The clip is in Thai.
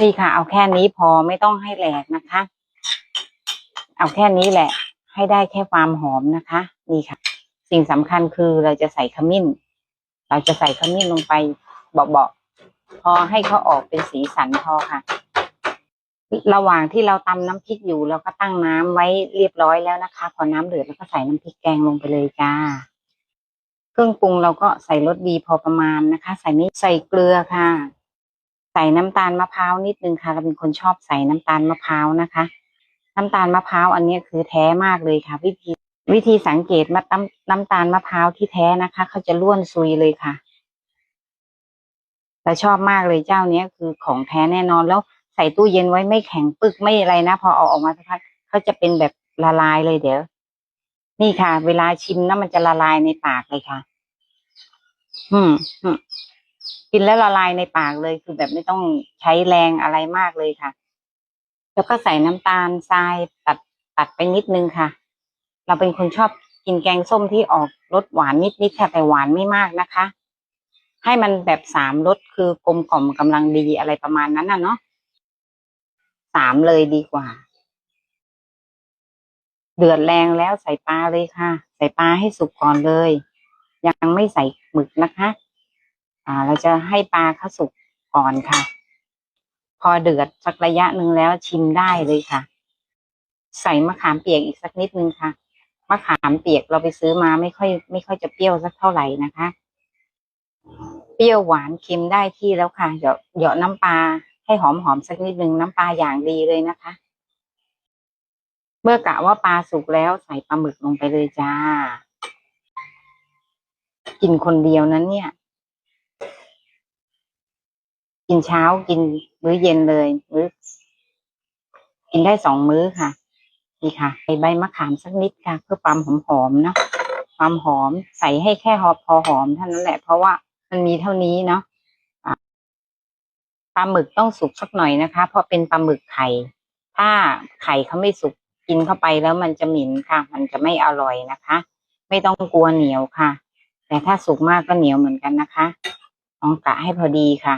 นี่ค่ะ เอาแค่นี้พอไม่ต้องให้แหลกนะคะ เอาแค่นี้แหละ ให้ได้แค่ความหอมนะคะ นี่ค่ะ สิ่งสำคัญคือเราจะใส่ขมิ้น เราจะใส่ขมิ้นลงไปเบาๆพอให้เขาออกเป็นสีสันพอค่ะ ระหว่างที่เราตำน้ำพริกอยู่เราก็ตั้งน้ำไว้เรียบร้อยแล้วนะคะ พอน้ำเดือดแล้วก็ใส่น้ำพริกแกงลงไปเลยจ้าเครื่องปรุงเราก็ใส่รสดีพอประมาณนะคะ ใส่ไม่ใส่เกลือค่ะ ใส่น้ำตาลมะพร้าวนิดนึงค่ะ เราเป็นคนชอบใส่น้ำตาลมะพร้าวนะคะ น้ำตาลมะพร้าวอันนี้คือแท้มากเลยค่ะ วิธีวิธีสังเกตมาน้ำน้ำตาลมะพร้าวที่แท้นะคะ เขาจะล้วนซุยเลยค่ะแต่ชอบมากเลยเจ้าเนี้ยคือของแท้แน่นอนแล้วใส่ตู้เย็นไว้ไม่แข็งปึกไม่อะไรนะพอเอาออกมาสักพักเขาจะเป็นแบบละลายเลยเดี๋ยว นี่ค่ะ เวลาชิมนะมันจะละลายในปากเลยค่ะ อืมอืม กินแล้วละลายในปากเลย คือแบบไม่ต้องใช้แรงอะไรมากเลยค่ะ แล้วก็ใส่น้ำตาลทรายตัดตัดไปนิดนึงค่ะ เราเป็นคนชอบกินแกงส้มที่ออกรสหวานนิดๆค่ะแต่หวานไม่มากนะคะ ให้มันแบบสามรสคือกลมกล่อมกำลังดีอะไรประมาณนั้นน่ะเนาะสามเลยดีกว่า เดือดแรงแล้วใส่ปลาเลยค่ะ ใส่ปลาให้สุกก่อนเลย ยังไม่ใส่หมึกนะคะ อ่า เราจะให้ปลาเขาสุกก่อนค่ะ พอเดือดสักระยะหนึ่งแล้วชิมได้เลยค่ะ ใส่มะขามเปียกอีกสักนิดนึงค่ะมะขามเปียกเราไปซื้อมาไม่ค่อย ไม่ค่อยจะเปรี้ยวสักเท่าไหร่นะคะ เปรี้ยวหวานเค็มได้ที่แล้วค่ะเหยาะเหยาะน้ำปลาให้หอมหอมๆสักนิดนึงน้ำปลาอย่างดีเลยนะคะ เมื่อกะว่าปลาสุกแล้วใส่ปลาหมึกลงไปเลยจ้า กินคนเดียวนั้นเนี่ย กินเช้ากินมื้อเย็นเลยมื้อกินได้สองมื้อค่ะ นี่ค่ะใส่ใบมะขามสักนิดค่ะ เพื่อความหอมหอมๆเนาะความหอมใส่ให้แค่หอพอหอมเท่านั้นแหละ เพราะว่ามันมีเท่านี้เนาะปลาหมึกต้องสุกสักหน่อยนะคะ เพราะเป็นปลาหมึกไข่ ถ้าไข่เขาไม่สุกกินเข้าไปแล้วมันจะหม็นค่ะ มันจะไม่อร่อยนะคะ ไม่ต้องกลัวเหนียวค่ะ แต่ถ้าสุกมากก็เหนียวเหมือนกันนะคะลองกะให้พอดีค่ะ